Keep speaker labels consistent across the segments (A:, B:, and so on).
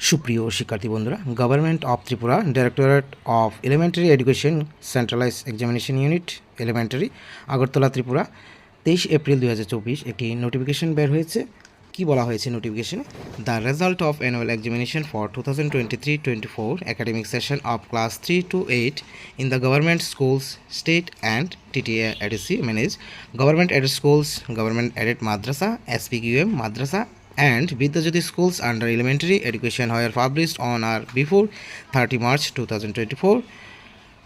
A: সুপ্রিয় শিক্ষার্থী বন্ধুরা government of Tripura directorate of elementary education centralise examination unit elementary Agartala Tripura তেইশ April দু হাজার চব্বিশ একটি নোটিফিকেশন বের হয়েছে। কি বলা হয়েছে নোটিফিকেশনে the result of annual examination for two thousand twenty three twenty four academic session of class three to eight in the government schools state and TTA ADC manage government aided schools government aided madrasa SPQM madrasa and Vidyajyoti schools under elementary education were published on or before 30 March 2024.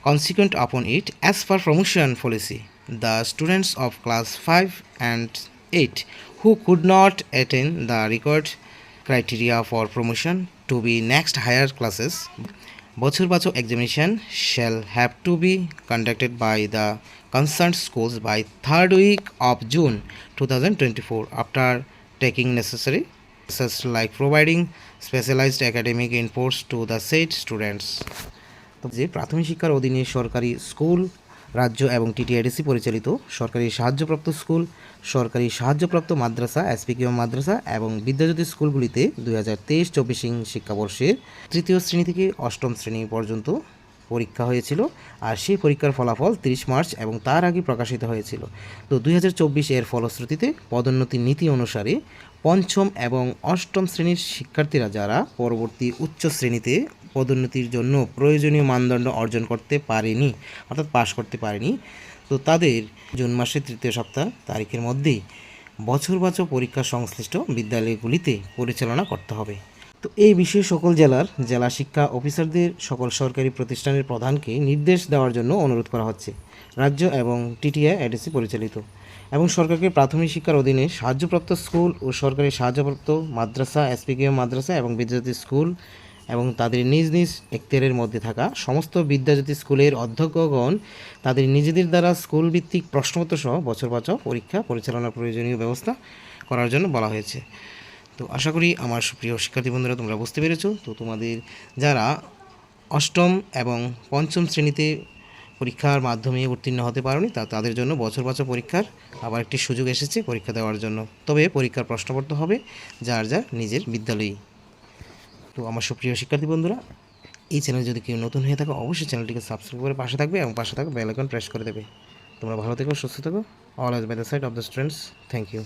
A: Consequent upon it, as per promotion policy, the students of class 5 and 8 who could not attain the required criteria for promotion to be next higher classes বছর বছর examination shall have to be conducted by the concerned schools by third week of June 2024 after taking necessary such like providing specialized academic inputs to the said students. যে প্রাথমিক শিক্ষার অধীনে সরকারি school, রাজ্য এবং টিটিআইডিসি পরিচালিত সরকারি সাহায্যপ্রাপ্ত স্কুল, সরকারি সাহায্যপ্রাপ্ত মাদ্রাসা, এসপিকিউ মাদ্রাসা এবং বিদ্যাজ্যোতি স্কুলগুলিতে দুই হাজার তেইশ চব্বিশ শিক্ষাবর্ষের তৃতীয় শ্রেণি থেকে অষ্টম শ্রেণি পর্যন্ত পরীক্ষা হয়েছিল আর সেই পরীক্ষার ফলাফল তিরিশ মার্চ এবং তার আগে প্রকাশিত হয়েছিল। তো দুই হাজার চব্বিশ এর ফলশ্রুতিতে পদোন্নতি নীতি অনুসারে পঞ্চম এবং অষ্টম শ্রেণির শিক্ষার্থীরা যারা পরবর্তী উচ্চ শ্রেণীতে পদোন্নতির জন্য প্রয়োজনীয় মানদণ্ড অর্জন করতে পারেনি, অর্থাৎ পাশ করতে পারেনি, তো তাদের জুন মাসের তৃতীয় সপ্তাহ তারিখের মধ্যেই বছর বছর পরীক্ষা সংশ্লিষ্ট বিদ্যালয়গুলিতে পরিচালনা করতে হবে। তো এই বিষয়ে সকল জেলার জেলা শিক্ষা অফিসারদের সকল সরকারি প্রতিষ্ঠানের প্রধানকে নির্দেশ দেওয়ার জন্য অনুরোধ করা হচ্ছে। রাজ্য এবং টিটিআই এডিসি পরিচালিত। এবং সরকারকে প্রাথমিক শিক্ষার অধীনে সাহায্যপ্রাপ্ত স্কুল ও সরকারি সাহায্যপ্রাপ্ত মাদ্রাসা এসপিকিউ মাদ্রাসা এবং বিদ্যাজ্যোতি স্কুল এবং তাদের নিজ নিজ এখতিয়ারের মধ্যে থাকা সমস্ত বিদ্যাজ্যোতি স্কুলের অধ্যক্ষগণ তাদের নিজেদের দ্বারা স্কুল ভিত্তিক প্রশ্নপত্র সহ বছর বছর পরীক্ষা পরিচালনার প্রয়োজনীয় ব্যবস্থা করার জন্য বলা হয়েছে। তো আশা করি আমার সুপ্রিয় শিক্ষার্থী বন্ধুরা, তোমরা বুঝতে পেরেছ। তো তোমাদের যারা অষ্টম এবং পঞ্চম শ্রেণীতে পরীক্ষার মাধ্যমে উত্তীর্ণ হতে পারোনি, তা তাদের জন্য বছর বছর পরীক্ষার আবার একটি সুযোগ এসেছে পরীক্ষা দেওয়ার জন্য। তবে পরীক্ষার প্রশ্নপত্র হবে যার যার নিজের বিদ্যালয়েই তো আমার সুপ্রিয় শিক্ষার্থী বন্ধুরা, এই চ্যানেল যদি কেউ নতুন হয়ে থাকো, অবশ্যই চ্যানেলটিকে সাবস্ক্রাইব করে পাশে থাকবে এবং পাশে থাকবে বেল আইকন প্রেস করে দেবে। তোমরা ভালো থেকো, সুস্থ থেকো। Always by the side of the students thank you